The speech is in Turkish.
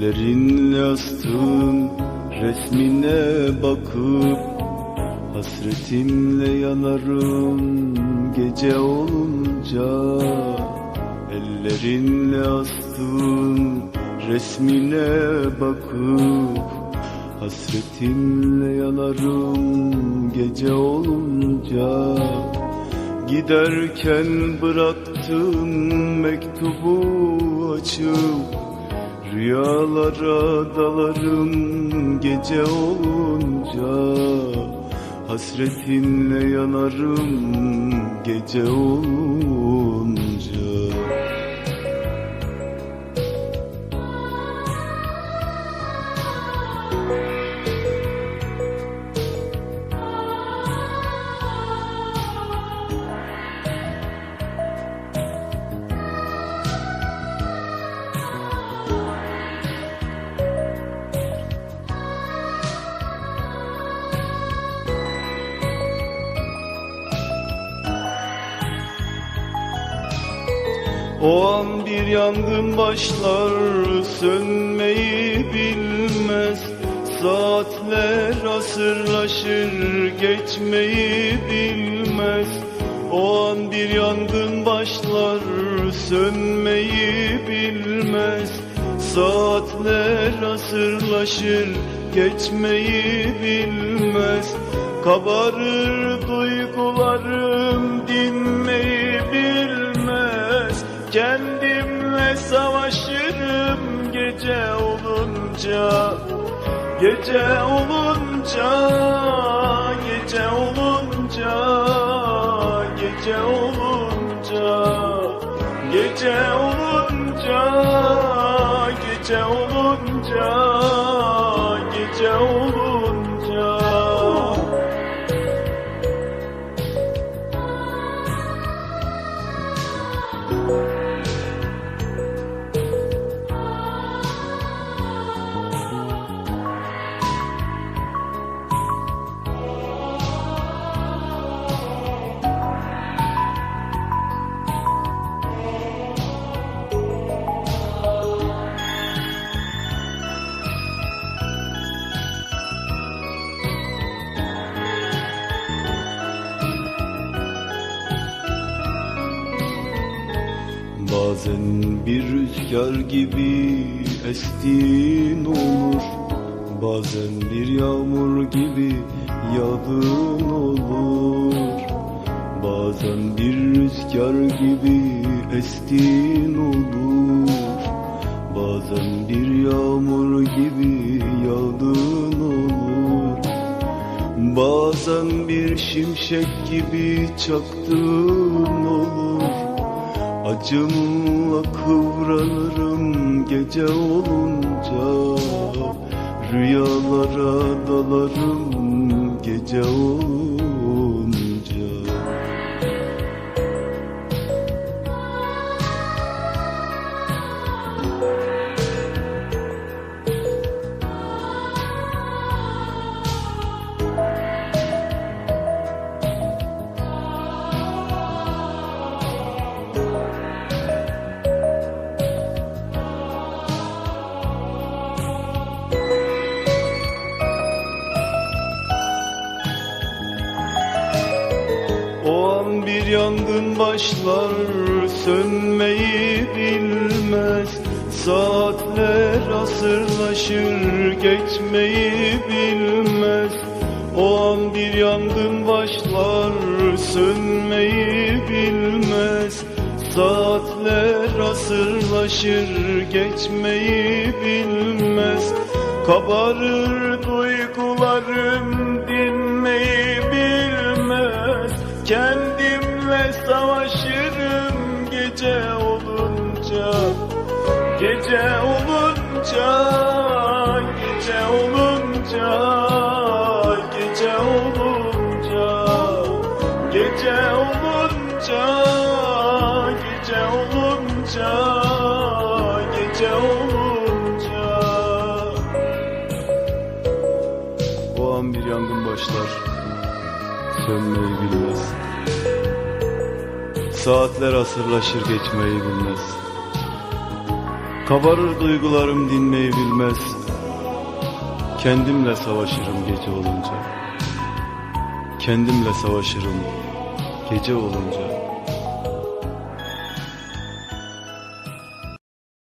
Ellerinle astığın resmine bakıp Hasretimle yanarım gece olunca. Ellerinle astığın resmine bakıp Hasretimle yanarım gece olunca. Giderken bıraktığın mektubu açıp Rüyalara dalarım gece olunca. Hasretinle yanarım gece olunca O an bir yangın başlar sönmeyi bilmez. Saatler asırlaşır geçmeyi bilmez. O an bir yangın başlar sönmeyi bilmez. Saatler asırlaşır geçmeyi bilmez. Kabarır duygularım dinmeyi olunca Gece olunca Gece olunca Gece olunca Gece olunca Gece olunca Bazen bir rüzgar gibi estiğin olur. Bazen bir yağmur gibi yağdığın olur. Bazen bir rüzgar gibi estiğin olur. Bazen bir yağmur gibi yağdığın olur. Bazen bir şimşek gibi çaktığın olur Acımla kıvranırım gece olunca. Rüyalara dalarım gece olunca yangın başlar sönmeyi bilmez. Saatler asırlaşır geçmeyi bilmez. O an bir yangın başlar sönmeyi bilmez. Saatler asırlaşır geçmeyi bilmez. Kabarır duygularım olunca Gece olunca Gece olunca Gece olunca Gece olunca Gece olunca. O an bir yangın başlar. Sönmeyi bilmez. Saatler asırlaşır geçmeyi bilmez Kabarır duygularım dinmeyi bilmez. Kendimle savaşırım gece olunca. Kendimle savaşırım gece olunca